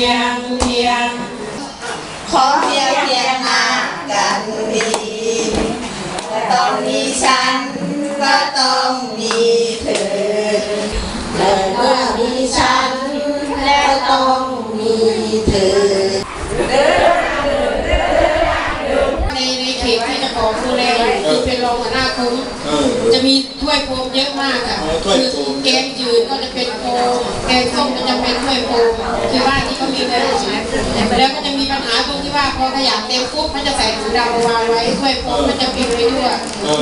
พียงเพียงขอเพียงเพียงหน้ากันดีต้องมีฉันก็ต้องมี คือเป็นรองหัวหน้าคุ้มเออจะมีถ้วยโฟมเยอะมากค่ะอ๋อถ้วยคือโฟมแกงจืดก็จะเป็นโฟมแกงส้มก็จะเป็นถ้วยโฟมคือบ้านที่เขามีเลยแล้วก็จะมีปัญหาตรงที่ว่าพอขยะเต็มปุ๊บมันจะใส่ถุงดำมาวางไว้ถ้วยโฟมมันจะปิวไปด้วย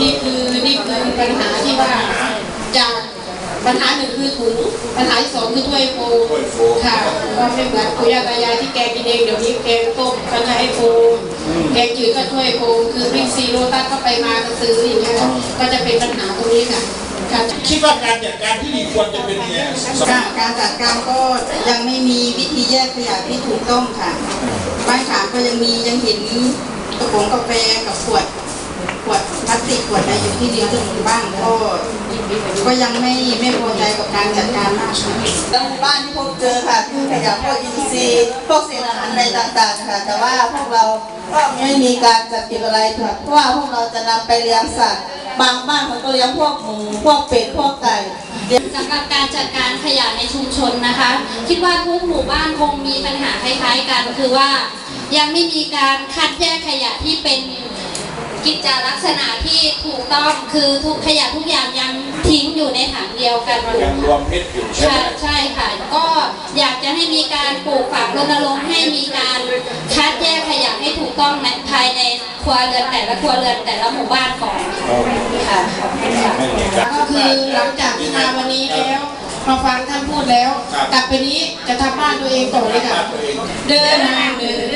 นี่คือนี่คือปัญหาที่ว่าจากปัญหาหนึ่งคือถุงปัญหาที่สองคือถ้วยโฟมถ้วยโฟมค่ะก็ไม่เหมือนปู่ย่าตายายที่แกงกินเองเดี๋ยวนี้แกงต้มก็จะให้โฟม แกงจืดก็ถ้วยโฟมคือบิ๊กซีโรตัสก็ไปมาก็ซื้ออย่างเงี้ยค่ะก็จะเป็นปัญหาตรงนี้ค่ะค่ะคิดว่าการจัดการที่ดีควรจะเป็นยังไงการการจัดการก็ยังไม่มีวิธีแยกขยะที่ถูกต้องค่ะบ้านขามก็ยังมียังเห็นกระป๋องกาแฟกับขวดขวดพลา สติกขวดอะไรอยู่ที่ริมถนนบ้างก็ก็ยังไม่ไม่พอใจกับการจัดการมากค่ะแล้วหมู่บ้านที่พบเจอค่ะคือขยะพวกอินทรีย์พวกเศษอาหารอะไรต่างๆนะคะแต่ว่าพวกเราก็ไม่มีการจัดเก็บอะไรค่ะเพราะว่าพวกเราจะนำไปเลี้ยงสัตว์บางบ้านเขาก็เลี้ยงพวกหมูพวกเป็ดพวกไก่สำหรับการจัดการขยะในชุมชนนะคะ คิดว่าทุกหมู่บ้านคงมีปัญหาคล้ายๆกัน คือว่ายังไม่มีการคัดแยกขยะที่เป็น กิจจลักษณะที่ถูกต้องคือทุกขยะทุกอย่างยังทิ้งอยู่ในถังเดียวกันอยู่ยังรวมเพชรอยู่ใช่ไหใช่มใช่ค่ะ ก็อยากจะให้มีการปลูกฝังรณรงค์ให้มีการคัดแยกขยะให้ถูกต้องในภายในครัวเรือนแต่ละครัวเรือนแต่ละหมู่บ้านก่อนค่ะขอบคุณค่ะไม่มีการก็คือหลังจากที่มาวันนี้แล้วมาฟังท่านพูดแล้ว กลับไปนี้จะทำบ้านตัวเองก่อนเลยค่ะ เดินทางเดินเดิน